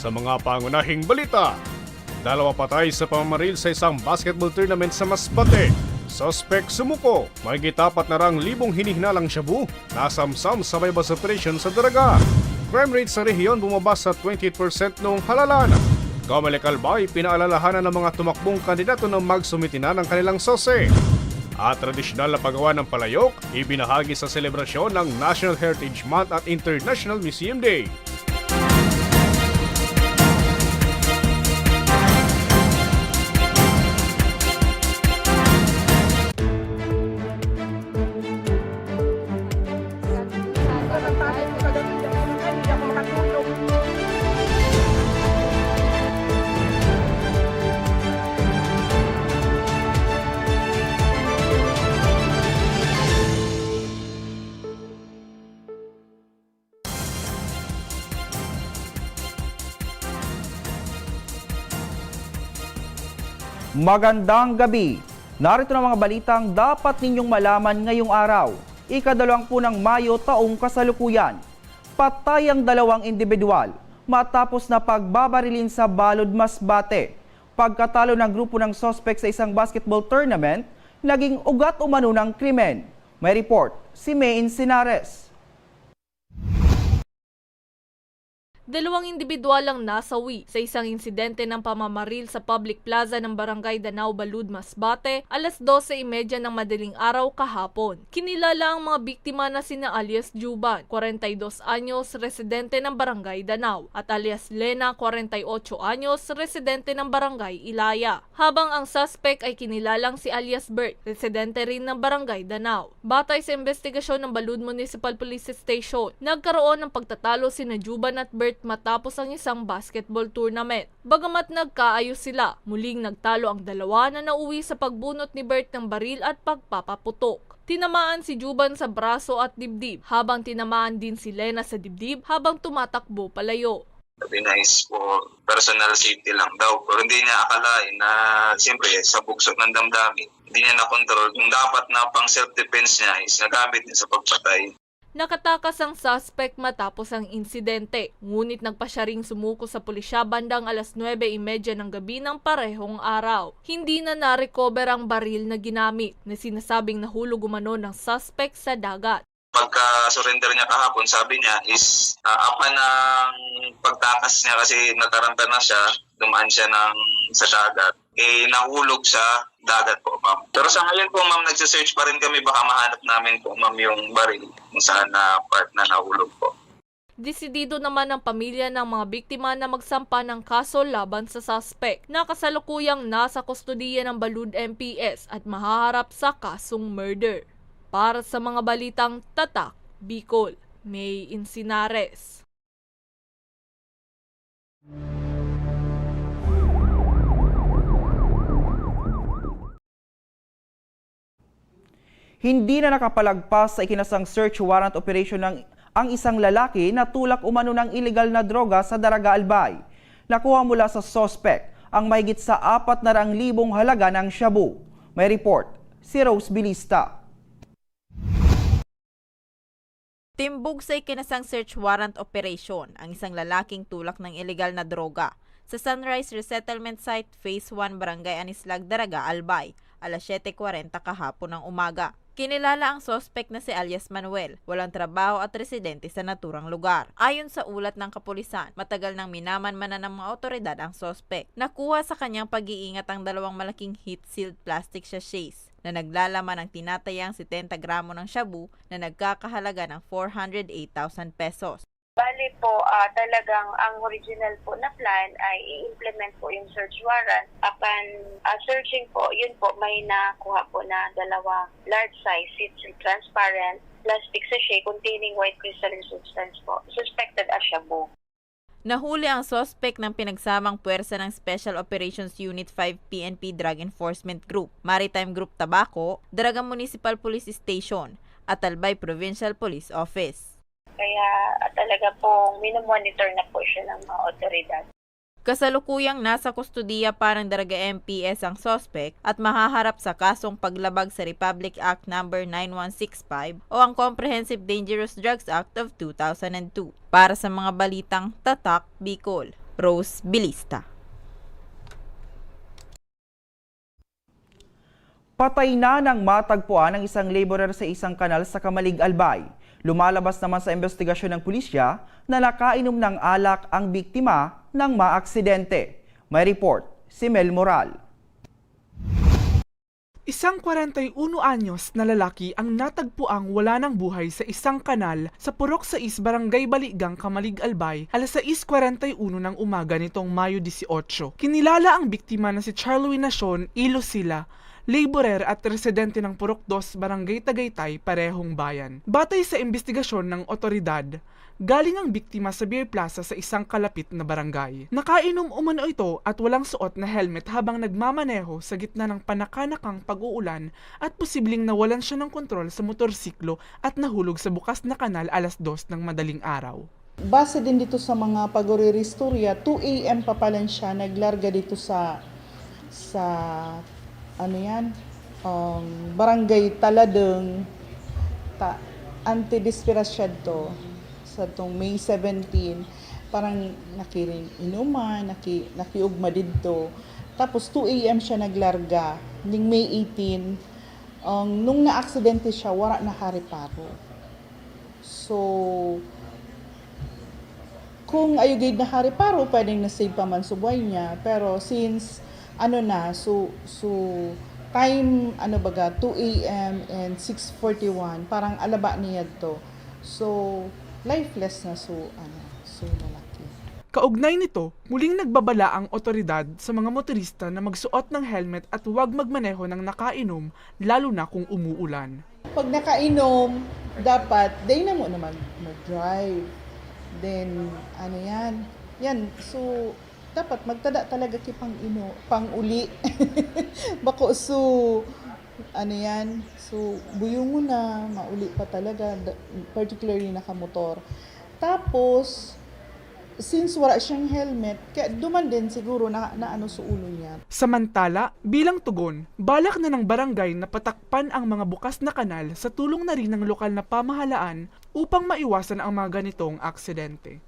Sa mga pangunahing balita, dalawa patay sa pamamaril sa isang basketball tournament sa Masbate. Suspect sumuko, may gitapat na rang libong hinihinalang shabu, nasamsam sa may bus operation sa Daraga. Crime rate sa rehiyon bumaba sa 28% noong halalan. Kamalik Albay, pinaalalahanan ng mga tumakbong kandidato na magsumiti na ng kanilang sose. At tradisyonal na paggawa ng palayok, ibinahagi sa selebrasyon ng National Heritage Month at International Museum Day. Magandang gabi. Narito na mga balitang dapat ninyong malaman ngayong araw. Ikadalawang ng Mayo taong kasalukuyan. Patay ang dalawang individual matapos na pagbabarilin sa Balod Masbate. Pagkatalo ng grupo ng sospek sa isang basketball tournament, naging ugat umano ng krimen. May report si May Sinares. Dalawang individual ang nasawi sa isang insidente ng pamamaril sa public plaza ng Barangay Danao Balud, Masbate, alas 12.30 ng madaling araw kahapon. Kinilala ang mga biktima na sina alias Juban, 42 anyos, residente ng Barangay Danao, at alias Lena, 48 anyos, residente ng Barangay Ilaya. Habang ang suspect ay kinilalang si alias Bert, residente rin ng Barangay Danao. Batay sa investigasyon ng Balud Municipal Police Station, nagkaroon ng pagtatalo sina Juban at Bert matapos ang isang basketball tournament. Bagamat nagkaayos sila, muling nagtalo ang dalawa na nauwi sa pagbunot ni Bert ng baril at pagpapaputok. Tinamaan si Juban sa braso at dibdib, habang tinamaan din si Lena sa dibdib habang tumatakbo palayo. Sabi na is for personal safety lang daw. Pero hindi niya akalain na siyempre sa bugso ng damdamin, hindi niya na-control. Yung dapat na pang self-defense niya is nagamit niya sa pagpatay. Nakatakas ang suspect matapos ang insidente, ngunit nagpa ring sumuko sa pulisya bandang alas 9.30 ng gabi ng parehong araw. Hindi na na-recover ang baril na ginamit na sinasabing nahulog umano ng suspect sa dagat. Pagka-surrender niya kahapon, sabi niya is uh, apa ng pagtakas niya kasi nataranta na siya, dumaan siya ng, sa dagat, eh nahulog sa dagat po, ma'am. Pero sa ngayon po, ma'am, nagsisearch pa rin kami, baka mahanap namin po, ma'am, yung baril kung saan na part na nahulog po. Desidido naman ang pamilya ng mga biktima na magsampa ng kaso laban sa suspect na kasalukuyang nasa kustodiya ng Balud MPS at mahaharap sa kasong murder. Para sa mga balitang tatak, Bicol, May Insinares. Hindi na nakapalagpas sa ikinasang search warrant operation ng ang isang lalaki na tulak umano ng illegal na droga sa Daraga Albay. Nakuha mula sa sospek ang mahigit sa apat na rang libong halaga ng shabu. May report si Rose Bilista. Timbog sa ikinasang search warrant operation ang isang lalaking tulak ng ilegal na droga sa Sunrise Resettlement Site Phase 1 Barangay Anislag, Daraga, Albay, alas 7.40 kahapon ng umaga. Kinilala ang sospek na si alias Manuel, walang trabaho at residente sa naturang lugar. Ayon sa ulat ng kapulisan, matagal nang minamanmanan ng mga otoridad ang sospek. Nakuha sa kanyang pag-iingat ang dalawang malaking heat-sealed plastic sachets na naglalaman ng tinatayang 70 gramo ng shabu na nagkakahalaga ng 408,000 pesos. Bali po, ah, talagang ang original po na plan ay i-implement po yung search warrant. Upon ah, searching po, yun po, may nakuha po na dalawa large size, it's transparent plastic sachet containing white crystalline substance po. Suspected as shabu. Nahuli ang sospek ng pinagsamang puwersa ng Special Operations Unit 5 PNP Drug Enforcement Group, Maritime Group Tabaco, Daraga Municipal Police Station, at Albay Provincial Police Office. Kaya talaga pong minomonitor na po siya ng mga otoridad. Kasalukuyang nasa kustodiya pa ng Daraga MPS ang sospek at mahaharap sa kasong paglabag sa Republic Act No. 9165 o ang Comprehensive Dangerous Drugs Act of 2002. Para sa mga balitang Tatak, Bicol, Rose Bilista. Patay na ng matagpuan ng isang laborer sa isang kanal sa Kamalig Albay. Lumalabas naman sa investigasyon ng pulisya na nakainom ng alak ang biktima ng maaksidente. May report si Mel Moral. Isang 41 anyos na lalaki ang natagpuang wala ng buhay sa isang kanal sa Purok 6 Barangay Baligang, Kamalig Albay alas 6.41 ng umaga nitong Mayo 18. Kinilala ang biktima na si Charlwin Nacion Ilosila, laborer at residente ng Purok 2 Barangay Tagaytay, parehong bayan. Batay sa investigasyon ng otoridad, Galing ang biktima sa beer plaza sa isang kalapit na barangay. Nakainom umano ito at walang suot na helmet habang nagmamaneho sa gitna ng panakanakang pag-uulan at posibleng nawalan siya ng kontrol sa motorsiklo at nahulog sa bukas na kanal alas dos ng madaling araw. Base din dito sa mga pagore-restorya, 2 a.m. pa pala siya naglarga dito sa sa ano yan, um, barangay Taladeng, ta, antidesperasyad to sa tong May 17 parang nakiring inuman, naki, nakiugma dito. Tapos 2 a.m. siya naglarga. Ning May 18, um, nung na-aksidente siya, wala na hariparo. So, kung ayugid na hari paro, pwedeng na-save pa man subuhay niya. Pero since, ano na, so, so, time, ano baga, 2 a.m. and 6.41, parang alaba niya to. So, lifeless na so, ano, so lalaki. Kaugnay nito, muling nagbabala ang otoridad sa mga motorista na magsuot ng helmet at huwag magmaneho ng nakainom lalo na kung umuulan. Pag nakainom, dapat, day na mo na mag, mag-drive. Then, ano yan? Yan, so, dapat magtada talaga ki pang ino, pang uli. Bako so, ano yan? So, buyong na, mauli pa talaga, particularly nakamotor. Tapos, since wala siyang helmet, kaya duman din siguro na, na ano sa ulo niya. Samantala, bilang tugon, balak na ng barangay na patakpan ang mga bukas na kanal sa tulong na rin ng lokal na pamahalaan upang maiwasan ang mga ganitong aksidente.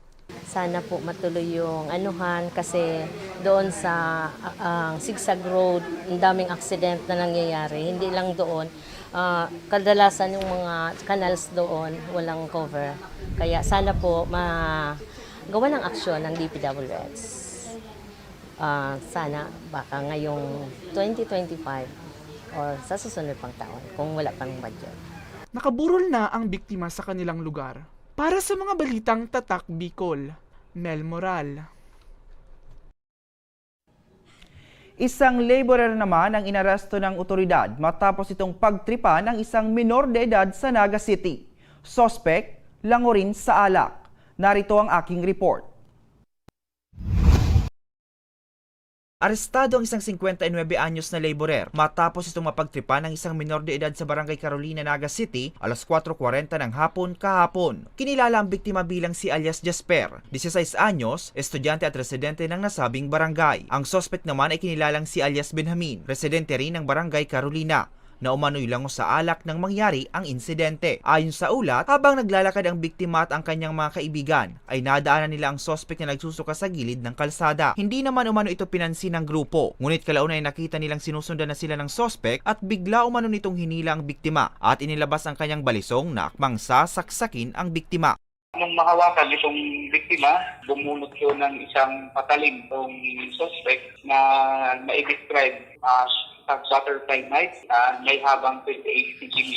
Sana po matuloy yung anuhan kasi doon sa ah, ang Sigsag Road, ang daming accident na nangyayari. Hindi lang doon, ah, kadalasan yung mga canals doon walang cover. Kaya sana po ma gawa ng aksyon ng DPWH. Ah, sana baka ngayong 2025 or sa susunod pang taon kung wala pang budget. Nakaburol na ang biktima sa kanilang lugar. Para sa mga balitang Tatak Bicol, Mel Moral. Isang laborer naman ang inaresto ng otoridad matapos itong pagtripa ng isang minor de edad sa Naga City. Sospek, langorin sa alak. Narito ang aking report. Arestado ang isang 59 anyos na laborer matapos itong mapagtripa ng isang minor de edad sa Barangay Carolina, Naga City alas 4.40 ng hapon kahapon. Kinilala ang biktima bilang si alias Jasper, 16 anyos, estudyante at residente ng nasabing barangay. Ang sospek naman ay kinilalang si alias Benjamin, residente rin ng Barangay Carolina na umano'y lango sa alak nang mangyari ang insidente. Ayon sa ulat, habang naglalakad ang biktima at ang kanyang mga kaibigan, ay nadaanan nila ang sospek na nagsusuka sa gilid ng kalsada. Hindi naman umano ito pinansin ng grupo, ngunit kalauna ay nakita nilang sinusundan na sila ng sospek at bigla umano nitong hinila ang biktima at inilabas ang kanyang balisong na akmang sasaksakin ang biktima. Nung mahawakan itong biktima, bumunot yun ng isang patalim itong suspect na na-describe as sa butterfly knife na may habang 28 cm.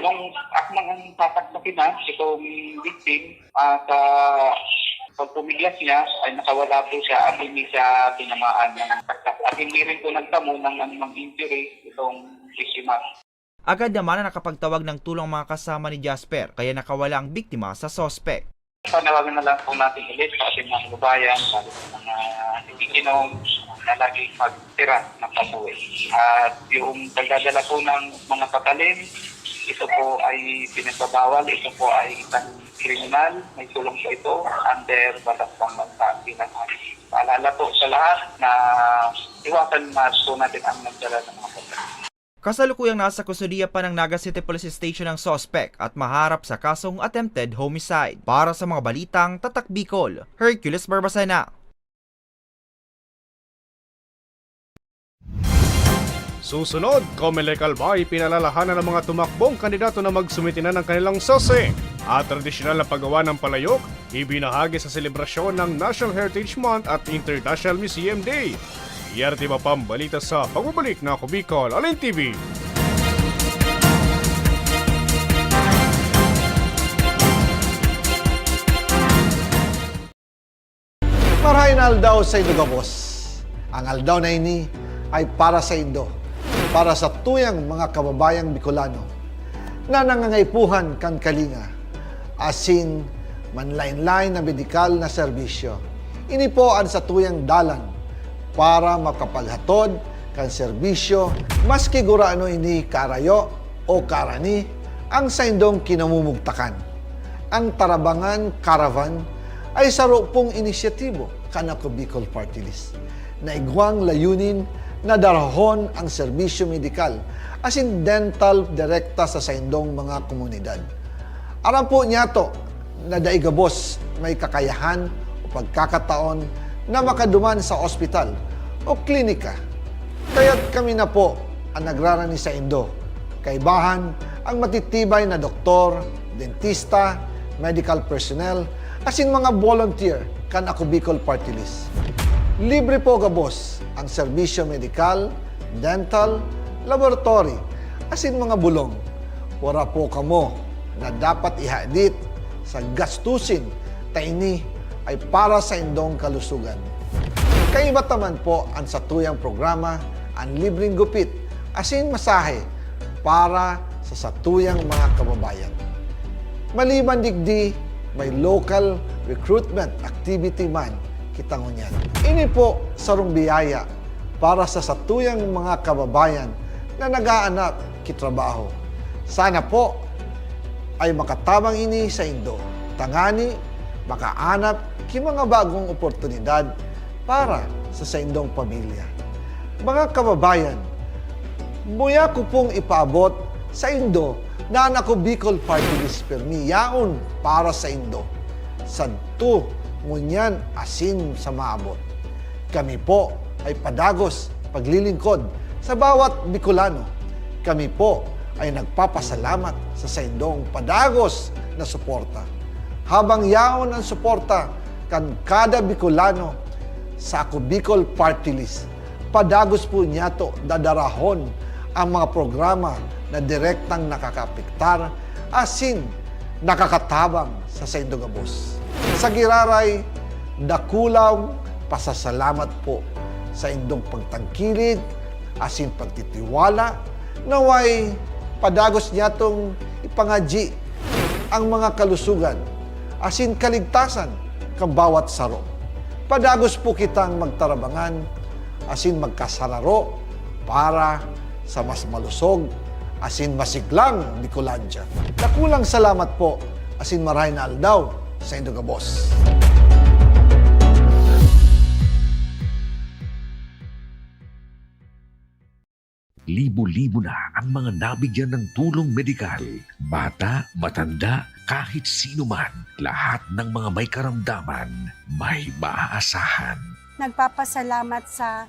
Nung akmang ang tataksakin na itong victim ah, sa pagpumiglas niya ay nakawala po siya at hindi siya tinamaan ng taktak. At hindi rin po nagtamo ng anumang injury itong biktima. Agad naman na nakapagtawag ng tulong mga kasama ni Jasper kaya nakawala ang biktima sa sospek. Panawagan na lang po natin ulit sa ating mga kababayan, sa mga nakikinom na lagi magtira ng patuwi. At yung pagdadala po ng mga patalim, ito po ay pinagbabawal, ito po ay kriminal, may tulong po ito under batas ng bansa alis. Paalala po sa lahat na iwasan mas po natin ang nagdala ng mga patalim. Kasalukuyang nasa kustudiya pa ng Naga City Police Station ang sospek at maharap sa kasong attempted homicide. Para sa mga balitang Tatak Bicol, Hercules Barbasena. Susunod, Comelec Albay pinalalahanan ng mga tumakbong kandidato na magsumiti na ng kanilang sose. At tradisyonal na paggawa ng palayok, ibinahagi sa selebrasyon ng National Heritage Month at International Museum Day. Iyarte pa pambalita sa pagbabalik na ako Bicol, Alin TV. Marahin aldaw sa Indo. Ang aldaw na ini ay para sa Indo, para sa tuyang mga kababayang Bicolano na nangangaipuhan kan kalinga, asin manlain-lain na medikal na serbisyo. Ini po ang sa tuyang dalan para makapaghatod kan serbisyo maski guraano ini karayo o karani ang sa indong kinamumugtakan. Ang Tarabangan Caravan ay saro pong inisyatibo kanako Bicol Party List na igwang layunin na darahon ang serbisyo medikal as in dental direkta sa saindong mga komunidad. Aram po niya to na daigabos may kakayahan o pagkakataon na makaduman sa ospital o klinika. Kaya't kami na po ang nagrarani sa Indo. Kaibahan ang matitibay na doktor, dentista, medical personnel, asin mga volunteer kan ako Bicol Party List. Libre po gabos ang serbisyo medikal, dental, laboratory, asin mga bulong. Wala po kamo na dapat ihadit sa gastusin taini ay para sa indong kalusugan. Kaiba taman po ang satuyang programa ang libreng gupit asin masahe para sa satuyang mga kababayan. Maliban digdi, may local recruitment activity man kitangunyan. Ini po sarong biyaya para sa satuyang mga kababayan na nag-aanap kitrabaho. Sana po ay makatabang ini sa Indo. Tangani, makaanap ki mga bagong oportunidad para sa sa Indong pamilya. Mga kababayan, Muya ko pong ipaabot sa Indo na anak ko Bicol Party List Permi yaon para sa Indo. Santo, ngunyan asin sa maabot. Kami po ay padagos paglilingkod sa bawat Bicolano. Kami po ay nagpapasalamat sa saindong padagos na suporta. Habang yaon ang suporta kan kada Bicolano sa ako Bicol Party List, padagos po niya to dadarahon ang mga programa na direktang nakakapiktar asin nakakatabang sa Saindogabos. Sa Giraray, dakulaw pasasalamat po sa indong pagtangkilid asin pagtitiwala naway padagos niya tong ipangaji ang mga kalusugan asin kaligtasan kang bawat saro. Padagos po kitang magtarabangan asin magkasararo para sa mas malusog asin masiglang Bicolandia. Nakulang salamat po asin marahin na aldaw sa Indogabos. Libo-libo na ang mga nabigyan ng tulong medikal. Bata, matanda, kahit sino man, lahat ng mga may karamdaman, may maaasahan. Nagpapasalamat sa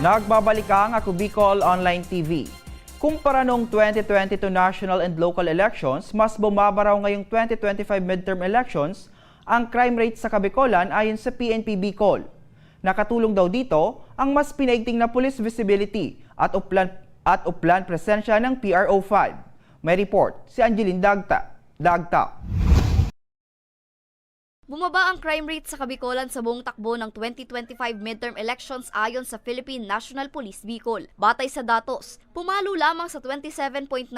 Nagbabalik ang Ako Bicol Online TV. Kumpara noong 2022 national and local elections, mas bumaba raw ngayong 2025 midterm elections ang crime rate sa Kabicolan ayon sa PNP Bicol. Nakatulong daw dito ang mas pinaigting na police visibility at uplan, at uplan presensya ng PRO5. May report si Angeline Dagta. Dagta. Bumaba ang crime rate sa Kabicolan sa buong takbo ng 2025 midterm elections ayon sa Philippine National Police Bicol. Batay sa datos, pumalo lamang sa 27.98%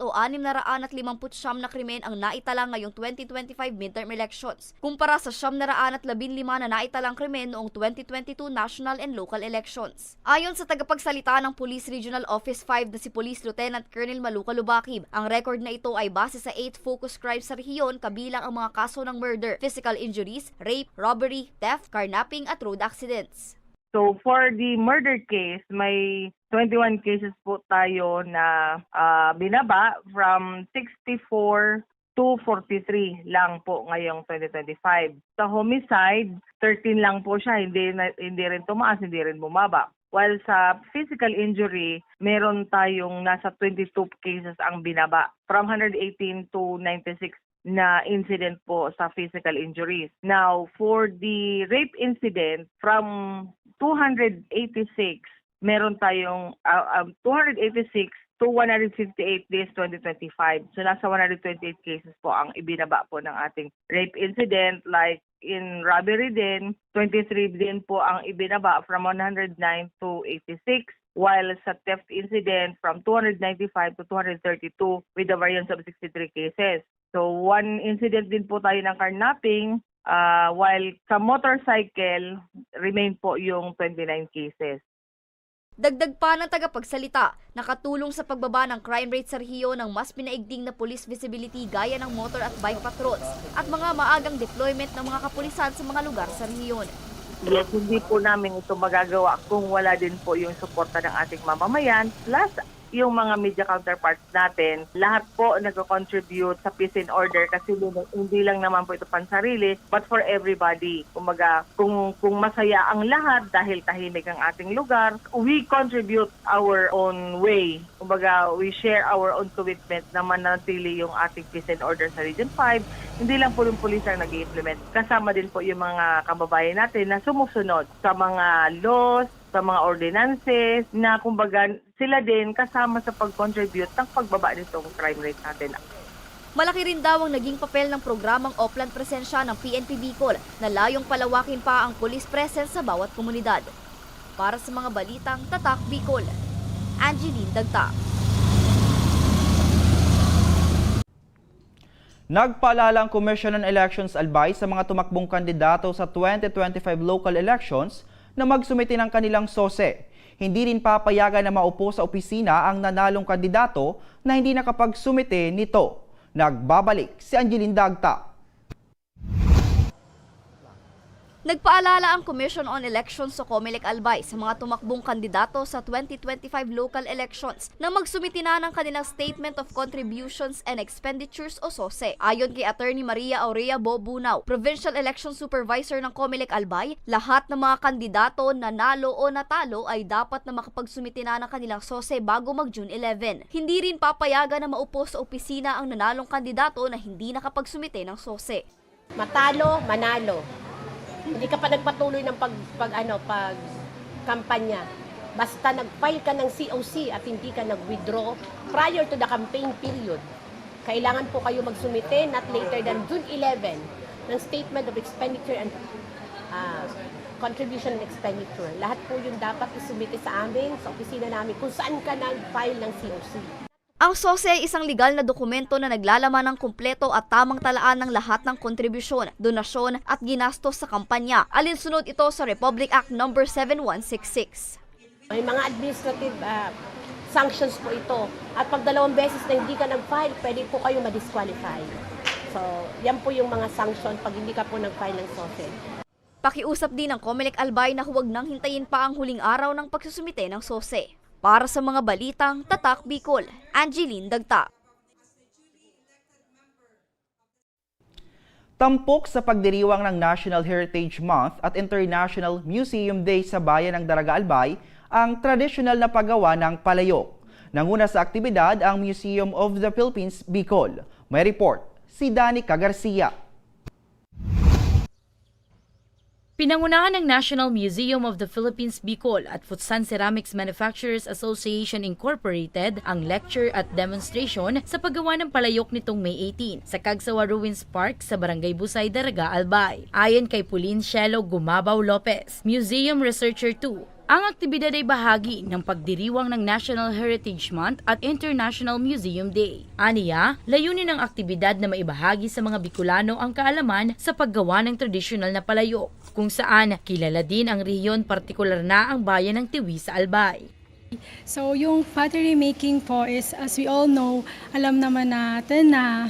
o 659 na krimen ang naitala ngayong 2025 midterm elections, kumpara sa 715 na naitalang krimen noong 2022 national and local elections. Ayon sa tagapagsalita ng Police Regional Office 5 na si Police Lieutenant Colonel Maluca Lubakib, ang record na ito ay base sa 8 focus crimes sa rehiyon kabilang ang mga kaso ng murder, physical injuries, rape, robbery, theft, carnapping at road accidents. So for the murder case, may 21 cases po tayo na ah, binaba from 64 to 43 lang po ngayong 2025. Sa homicide, 13 lang po siya, hindi hindi rin tumaas, hindi rin bumaba. While sa physical injury, meron tayong nasa 22 cases ang binaba from 118 to 96 na incident po sa physical injuries. Now, for the rape incident, from 286, meron tayong uh, um, 286 to 158 days 2025. So nasa 128 cases po ang ibinaba po ng ating rape incident like in robbery din 23 din po ang ibinaba from 109 to 86 while sa theft incident from 295 to 232 with a variance of 63 cases. So one incident din po tayo ng carnapping uh, while sa motorcycle remain po yung 29 cases. Dagdag pa ng tagapagsalita, nakatulong sa pagbaba ng crime rate sa rehiyon ng mas pinaigting na police visibility gaya ng motor at bike patrols at mga maagang deployment ng mga kapulisan sa mga lugar sa rehiyon. Yes, hindi po namin ito magagawa kung wala din po yung suporta ng ating mamamayan. Plus, yung mga media counterparts natin, lahat po nag-contribute sa peace and order kasi hindi lang naman po ito pansarili, but for everybody. Kumaga, kung, kung masaya ang lahat dahil tahimik ang ating lugar, we contribute our own way. Kumbaga, we share our own commitment na manatili yung ating peace and order sa Region 5. Hindi lang po yung police ang nag implement Kasama din po yung mga kababayan natin na sumusunod sa mga laws, sa mga ordinances na kumbaga sila din kasama sa pag-contribute ng pagbaba nitong crime rate natin. Malaki rin daw ang naging papel ng programang Oplan Presensya ng PNP Bicol na layong palawakin pa ang police presence sa bawat komunidad. Para sa mga balitang Tatak Bicol, Angeline Dagta. Nagpaalala ang Commission on Elections Albay sa mga tumakbong kandidato sa 2025 local elections na magsumite ng kanilang sose. Hindi rin papayagan na maupo sa opisina ang nanalong kandidato na hindi nakapagsumite nito. Nagbabalik si Angeline Dagta. Nagpaalala ang Commission on Elections sa Comelec Albay sa mga tumakbong kandidato sa 2025 local elections na magsumiti na ng kanilang Statement of Contributions and Expenditures o SOSE. Ayon kay Attorney Maria Aurea Bobunaw, Provincial Election Supervisor ng Comelec Albay, lahat ng mga kandidato na nalo o natalo ay dapat na makapagsumiti na ng kanilang SOSE bago mag-June 11. Hindi rin papayagan na maupo sa opisina ang nanalong kandidato na hindi nakapagsumite ng SOSE. matalo, manalo. Hindi ka pa nagpatuloy ng pag, pag ano, pag kampanya. Basta nag-file ka ng COC at hindi ka nag-withdraw prior to the campaign period. Kailangan po kayo magsumite not later than June 11 ng Statement of Expenditure and ah, Contribution and Expenditure. Lahat po yun dapat isumite sa amin, sa opisina namin, kung saan ka nag-file ng COC. Ang SOSE ay isang legal na dokumento na naglalaman ng kumpleto at tamang talaan ng lahat ng kontribusyon, donasyon at ginastos sa kampanya. Alinsunod ito sa Republic Act No. 7166. May mga administrative ah, sanctions po ito. At pag dalawang beses na hindi ka nag-file, pwede po kayo ma-disqualify. So, yan po yung mga sanction pag hindi ka po nag-file ng SOSE. Pakiusap din ng Comelec Albay na huwag nang hintayin pa ang huling araw ng pagsusumite ng SOSE. Para sa mga balitang Tatak Bicol, Angeline Dagta. Tampok sa pagdiriwang ng National Heritage Month at International Museum Day sa bayan ng Daraga Albay ang tradisyonal na paggawa ng palayok. Nanguna sa aktibidad ang Museum of the Philippines Bicol. May report si Danica Garcia. Pinangunahan ng National Museum of the Philippines Bicol at Futsan Ceramics Manufacturers Association Incorporated ang lecture at demonstration sa paggawa ng palayok nitong May 18 sa Kagsawa Ruins Park sa Barangay Busay, Daraga, Albay. Ayon kay Pauline Shelo Gumabaw Lopez, Museum Researcher 2, ang aktibidad ay bahagi ng pagdiriwang ng National Heritage Month at International Museum Day. Aniya, layunin ng aktibidad na maibahagi sa mga Bicolano ang kaalaman sa paggawa ng tradisyonal na palayok, kung saan kilala din ang rehiyon partikular na ang bayan ng Tiwi sa Albay. So yung pottery making po is, as we all know, alam naman natin na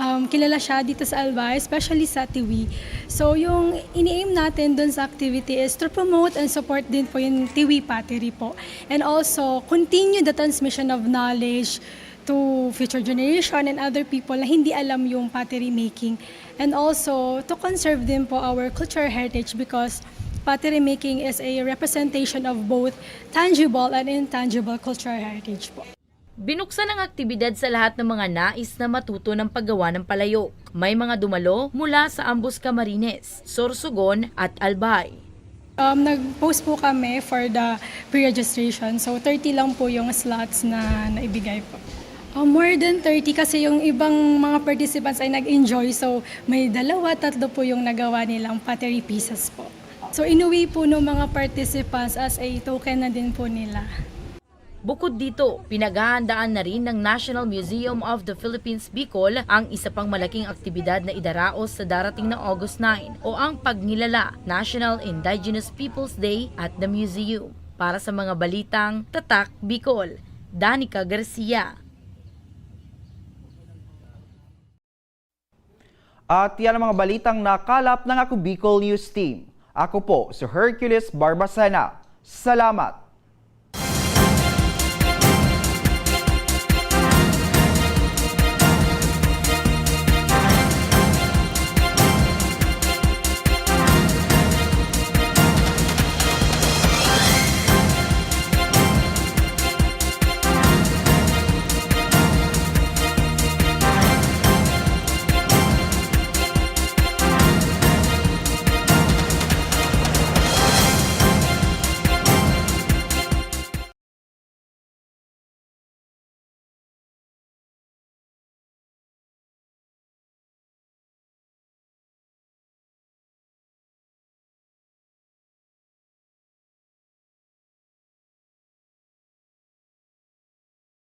um, kilala siya dito sa Albay, especially sa Tiwi. So yung ini-aim natin dun sa activity is to promote and support din po yung Tiwi pottery po. And also, continue the transmission of knowledge to future generation and other people na hindi alam yung pottery making. And also, to conserve din po our cultural heritage because pottery making is a representation of both tangible and intangible cultural heritage po. Binuksan ang aktibidad sa lahat ng mga nais na matuto ng paggawa ng palayok. May mga dumalo mula sa Ambos Camarines, Sorsogon at Albay. Um, nag-post po kami for the pre-registration. So 30 lang po yung slots na naibigay po. Uh, more than 30 kasi yung ibang mga participants ay nag-enjoy. So may dalawa, tatlo po yung nagawa nilang pottery pieces po. So inuwi po ng mga participants as a token na din po nila. Bukod dito, pinaghahandaan na rin ng National Museum of the Philippines Bicol ang isa pang malaking aktibidad na idaraos sa darating na August 9 o ang pagnilala National Indigenous Peoples Day at the Museum. Para sa mga balitang Tatak Bicol, Danica Garcia. At yan ang mga balitang nakalap ng Ako Bicol News Team. Ako po si Hercules Barbasana. Salamat!